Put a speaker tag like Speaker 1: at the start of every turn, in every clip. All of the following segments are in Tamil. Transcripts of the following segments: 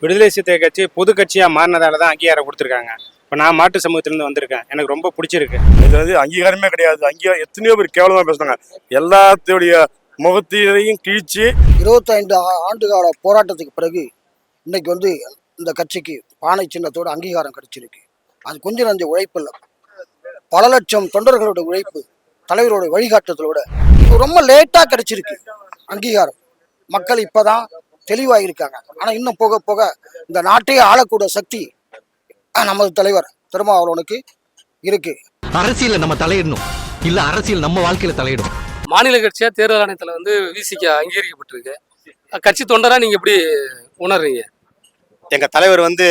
Speaker 1: விடுதலை சிறுத்தை கட்சி பொது கட்சியாக மாறினதால தான் அங்கீகாரம் கொடுத்துருக்காங்க. இப்போ நான் மாட்டு சமூகத்திலேருந்து வந்திருக்கேன். எனக்கு ரொம்ப பிடிச்சிருக்கு.
Speaker 2: இது வந்து அங்கீகாரமே கிடையாது. அங்கீகாரம் எத்தனையோ பேர் கேவலமா பேசுனாங்க எல்லாத்துடைய முகத்தையும் கிழிச்சு
Speaker 3: இருபத்தைந்து ஆ- ஆண்டுகால போராட்டத்துக்கு பிறகு இன்னைக்கு வந்து இந்த கட்சிக்கு பானை சின்னத்தோட அங்கீகாரம் கிடைச்சிருக்கு. அது கொஞ்சம் நஞ்ச உழைப்பு இல்லை. பல லட்சம் தொண்டர்களோட உழைப்பு தலைவரோட வழிகாட்டுதலோட ரொம்ப லேட்டாக கிடைச்சிருக்கு அங்கீகாரம். மக்கள் இப்பதான் தெளிவாக இருக்காங்க ஆனால் இன்னும் போக போக இந்த நாட்டையே ஆளக்கூட சக்தி நமது தலைவர் திருமாவளவனுக்கு இருக்கு.
Speaker 4: அரசியல்ல நம்ம தலையிடணும். இல்ல அரசியல் நம்ம வாழ்க்கையில தலையிடும்.
Speaker 5: மாநில கட்சியா தேர்தல் ஆணையத்தில் வந்து விசிக அங்கீகரிக்கப்பட்டிருக்கு. கட்சி தொண்டரா நீங்க எப்படி உணர்றீங்க?
Speaker 6: எங்க தலைவர் வந்து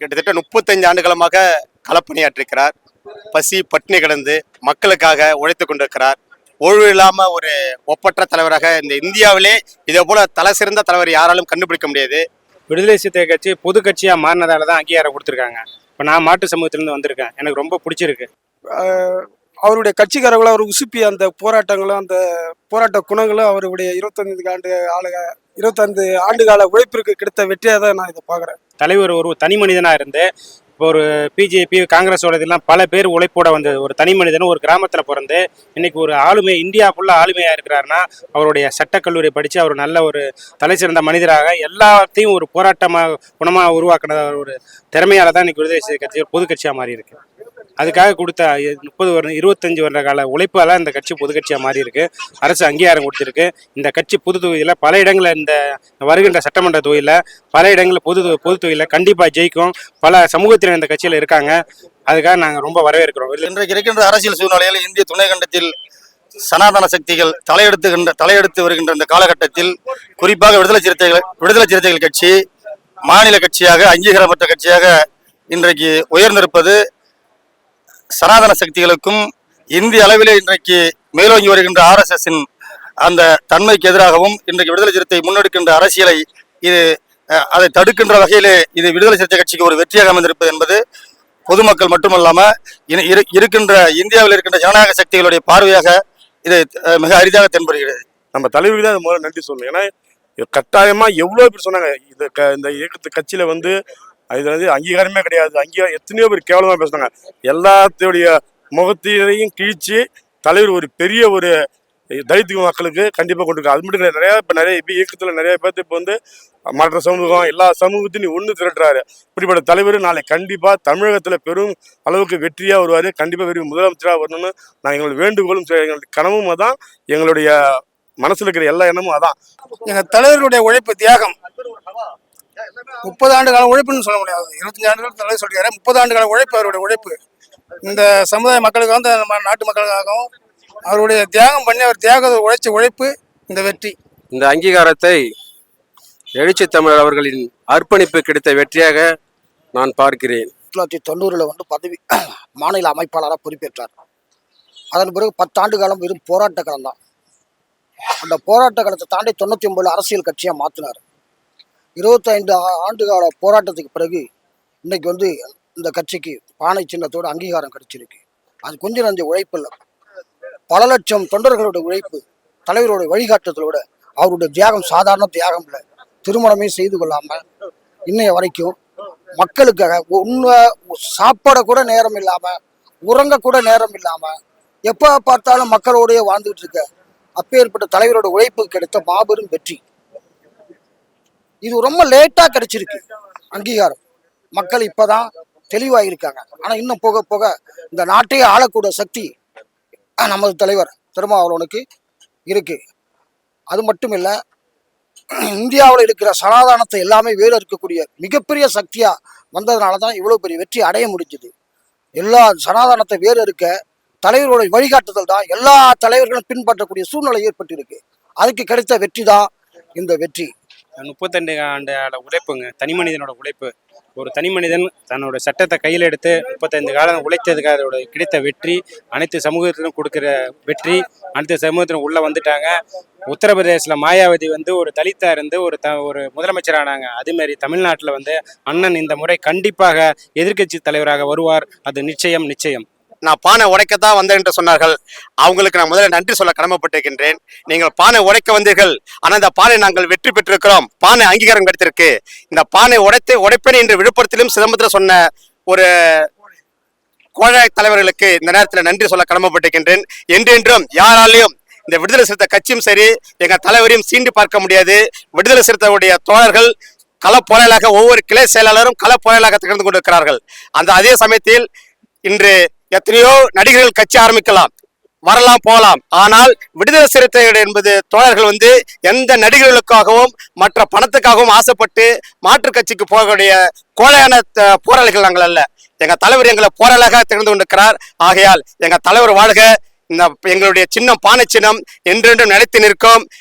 Speaker 6: கிட்டத்தட்ட முப்பத்தஞ்சு ஆண்டுகளமாக களப்பணியாற்றிருக்கிறார். பசி பட்டினி கிடந்து மக்களுக்காக உழைத்து கொண்டிருக்கிறார். ஓய்வு இல்லாம ஒரு ஒப்பற்ற தலைவராக இந்த இந்தியாவிலே இதே போல தலை சிறந்த தலைவர் யாராலும் கண்டுபிடிக்க முடியாது.
Speaker 1: விடுதலை சிறுத்தை கட்சி பொது கட்சியாக மாறினதால தான் அங்கீகாரம் கொடுத்துருக்காங்க. இப்போ நான் மாட்டு சமூகத்திலேருந்து வந்திருக்கேன். எனக்கு ரொம்ப பிடிச்சிருக்கு.
Speaker 7: ஆஹ் அவருடைய கட்சிக்காரர்களும் அவர் உசுப்பி அந்த போராட்டங்களும் அந்த போராட்ட குணங்களும் அவருடைய இருபத்தஞ்சு ஆண்டு ஆளுக இருபத்தஞ்சு ஆண்டு கால உழைப்பிற்கு கிடைத்த வெற்றியாக தான் நான் இதை பார்க்குறேன்.
Speaker 1: தலைவர் ஒரு தனி மனிதனாக இருந்து இப்போ ஒரு பிஜேபி காங்கிரஸோட இதெல்லாம் பல பேர் உழைப்போட வந்தது. ஒரு தனி மனிதன் ஒரு கிராமத்தில் பிறந்து இன்னைக்கு ஒரு ஆளுமை இந்தியா ஃபுல்லாக ஆளுமையாக இருக்கிறாருன்னா அவருடைய சட்டக்கல்லூரி படித்து அவர் நல்ல ஒரு தலை சிறந்த மனிதராக எல்லாத்தையும் ஒரு போராட்டமாக குணமாக உருவாக்கின ஒரு திறமையால் தான் இன்னைக்கு விடுதலை கட்சி பொது கட்சியாக மாறி இருக்கு அதுக்காக கொடுத்த முப்பது வருடம் இருபத்தஞ்சு வருட கால உழைப்பால் இந்த கட்சி பொது கட்சியாக மாறி இருக்கு அரசு அங்கீகாரம் கொடுத்துருக்கு. இந்த கட்சி பொது தொகுதியில் பல இடங்களில் இந்த வருகின்ற சட்டமன்ற தொகுதியில் பல இடங்களில் பொது பொது தொகுதியில் கண்டிப்பாக ஜெயிக்கும். பல சமூகத்தினர் இந்த கட்சியில் இருக்காங்க. அதுக்காக நாங்கள் ரொம்ப வரவேற்கிறோம்.
Speaker 6: இன்றைக்கு இருக்கின்ற அரசியல் சூழ்நிலையில் இந்திய துணை கண்டத்தில் சனாதன சக்திகள் தலையெடுத்துகின்ற தலையெடுத்து வருகின்ற இந்த காலகட்டத்தில் குறிப்பாக விடுதலை சிறுத்தைகள் விடுதலை சிறுத்தைகள் கட்சி மாநில கட்சியாக அங்கீகாரமற்ற கட்சியாக இன்றைக்கு உயர்ந்திருப்பது சனாதன சக்திகளுக்கும் இந்திய அளவிலே இன்றைக்கு மேலோங்கி வருகின்ற ஆர்எஸ்எஸ்ஸின் அந்த தன்மைக்கு எதிராகவும் இன்றைக்கு விடுதலை சிறுத்தை முன்னெடுக்கின்ற அரசியலை இது அதை தடுக்கின்ற வகையிலே இது விடுதலை சிறுத்தை கட்சிக்கு ஒரு வெற்றியாக அமைந்திருப்பது என்பது பொதுமக்கள் மட்டுமல்லாமல் இனி- இரு- இருக்கின்ற இந்தியாவில் இருக்கின்ற ஜனநாயக சக்திகளுடைய பார்வையாக இது மிக அரிதாக தென்படுகிறது.
Speaker 2: நம்ம தலைவருக்கு தான் முதல்ல நன்றி சொல்லணும். ஏன்னா கட்டாயமாக கட்டாயமா எவ்வளோ பேர் சொன்னாங்க இந்த க இந்த இயக்கத்து கட்சியில வந்து அது வந்து அங்கீகாரமே கிடையாது. அங்கீகாரம் எத்தனையோ பேர் கேவலமா பேசுனாங்க எல்லாத்துடைய முகத்திலையும் கிழிச்சு தலைவர் ஒரு பெரிய ஒரு தலித்து மக்களுக்கு கண்டிப்பாக கொண்டு அது மட்டும் கிடையாது. நிறைய இப்போ நிறைய இப்போ இயக்கத்தில் நிறைய பேர்த்து இப்போ வந்து மற்ற சமூகம் எல்லா சமூகத்தையும் ஒன்று திரட்டுறாரு. இப்படிப்பட்ட தலைவர் நாளை கண்டிப்பாக தமிழகத்தில் பெரும் அளவுக்கு வெற்றியாக வருவார். கண்டிப்பாக வெறும் முதலமைச்சராக வரணும்னு நான் எங்களுடைய வேண்டுகோளும் எங்களுடைய கனவும் அதான். எங்களுடைய மனசுல இருக்கிற எல்லா எண்ணமும் அதான்.
Speaker 7: எங்க தலைவருடைய உழைப்பு தியாகம். முப்பது ஆண்டு கால உழைப்புன்னு சொல்ல முடியாது. இருபத்தஞ்சு ஆண்டுகள் தலைவர் சொல்லியாரு முப்பது ஆண்டு கால உழைப்பு அவருடைய உழைப்பு. இந்த சமுதாய மக்களுக்கு வந்து நம்ம நாட்டு மக்களுக்காகவும் அவருடைய தியாகம் பண்ணி அவர் தியாக உழைச்ச உழைப்பு இந்த வெற்றி.
Speaker 5: இந்த அங்கீகாரத்தை எழுச்சி தமிழர் அவர்களின் அர்ப்பணிப்பு கிடைத்த வெற்றியாக நான் பார்க்கிறேன்.
Speaker 3: தொள்ளாயிரத்தி தொண்ணூறில் வந்து பதவி மாநில அமைப்பாளராக பொறுப்பேற்றார். அதன் பிறகு பத்தாண்டு காலம் வெறும் போராட்ட காலம் தான். அந்த போராட்ட காலத்தை தாண்டி தொண்ணூற்றி ஒன்பதுல அரசியல் கட்சியாக மாற்றினார் இருபத்தைந்து ஆ- ஆண்டு கால போராட்டத்துக்கு பிறகு இன்னைக்கு வந்து இந்த கட்சிக்கு பானை சின்னத்தோட அங்கீகாரம் கிடைச்சிருக்கு. அது கொஞ்சம் நஞ்ச உழைப்பு இல்லை. பல லட்சம் தொண்டர்களோட உழைப்பு தலைவரோட வழிகாட்டுதலோட அவருடைய தியாகம் சாதாரண தியாகம் இல்லை. திருமணமே செய்து கொள்ளாமல் இன்னைய வரைக்கும் மக்களுக்காக உண்மை சாப்பாட கூட நேரம் இல்லாம உறங்க கூட நேரம் இல்லாம எப்போ பார்த்தாலும் மக்களோடய வாழ்ந்துகிட்டு இருக்க அப்பேற்பட்ட தலைவரோட உழைப்பு கிடைத்த மாபெரும் வெற்றி. இது ரொம்ப லேட்டாக கிடைச்சிருக்கு. அங்கீகாரம். மக்கள் இப்பதான் தெளிவாக இருக்காங்க ஆனால் இன்னும் போக போக இந்த நாட்டையே ஆளக்கூடிய சக்தி நமது தலைவர் திருமாவளவனுக்கு இருக்கு. அது மட்டும் இல்லை இந்தியாவில் இருக்கிற சனாதானத்தை எல்லாமே வேறு இருக்கக்கூடிய மிகப்பெரிய சக்தியாக வந்ததுனால தான் இவ்வளோ பெரிய வெற்றி அடைய முடிஞ்சது. எல்லா சனாதானத்தை வேறு இருக்க தலைவரோட வழிகாட்டுதல் தான் எல்லா தலைவர்களும் பின்பற்றக்கூடிய சூழ்நிலை ஏற்பட்டிருக்கு. அதுக்கு கிடைத்த வெற்றி தான் இந்த வெற்றி.
Speaker 1: முப்பத்தெண்டு ஆண்டு உழைப்புங்க. தனி மனிதனோட உழைப்பு. ஒரு தனி மனிதன் தன்னோட சட்டத்தை கையில் எடுத்து முப்பத்தைந்து காலம் உழைத்ததுக்கு அதோட கிடைத்த வெற்றி அனைத்து சமூகத்திலும் கொடுக்குற வெற்றி அனைத்து சமூகத்திலும் உள்ளே வந்துட்டாங்க. உத்தரப்பிரதேசில் மாயாவதி வந்து ஒரு தலித்தா இருந்து ஒரு த ஒரு முதலமைச்சரானாங்க. அதேமாரி தமிழ்நாட்டில் வந்து அண்ணன் இந்த முறை கண்டிப்பாக எதிர்க்கட்சி தலைவராக வருவார். அது நிச்சயம் நிச்சயம்.
Speaker 6: நான் பானை உடைக்கத்தான் வந்தேன் என்று சொன்னார்கள். அவங்களுக்கு நான் முதல்ல நன்றி சொல்ல கடமைப்பட்டிருக்கின்றேன். நீங்கள் பானை உடைக்க வந்தீர்கள். ஆனால் இந்த பானை நாங்கள் வெற்றி பெற்றிருக்கிறோம். பானை அங்கீகாரம் கிடைத்திருக்கு. இந்த பானை உடைத்து உடைப்பேன் என்று விழுப்புரத்திலும் சிதம்பரத்தில் சொன்ன ஒரு கோழை தலைவர்களுக்கு இந்த நேரத்தில் நன்றி சொல்ல கடமைப்பட்டிருக்கின்றேன். என்றென்றும் யாராலையும் இந்த விடுதலை சிறுத்தை கட்சியும் சரி எங்க தலைவரையும் சீண்டி பார்க்க முடியாது. விடுதலை சிறுத்தையுடைய தோழர்கள் களப்போராளாக ஒவ்வொரு கிளை செயலாளரும் களப்போராளாக திகழ்ந்து கொண்டிருக்கிறார்கள். அந்த அதே சமயத்தில் இன்று எத்தனையோ நடிகர்கள் கட்சி ஆரம்பிக்கலாம் வரலாம் போகலாம். ஆனால் விடுதலை சிறுத்தைகள் என்பது தோழர்கள் வந்து எந்த நடிகர்களுக்காகவும் மற்ற பணத்துக்காகவும் ஆசைப்பட்டு மாற்றுக் கட்சிக்கு போகக்கூடிய கோழையான போராளிகள் நாங்கள் அல்ல. எங்க தலைவர் எங்களை போராளாக திகழ்ந்து கொண்டிருக்கிறார். ஆகையால் எங்க தலைவர் வாழ்க. இந்த எங்களுடைய சின்னம் பானை சின்னம் என்றென்றும் நிலைத்து நிற்கும்.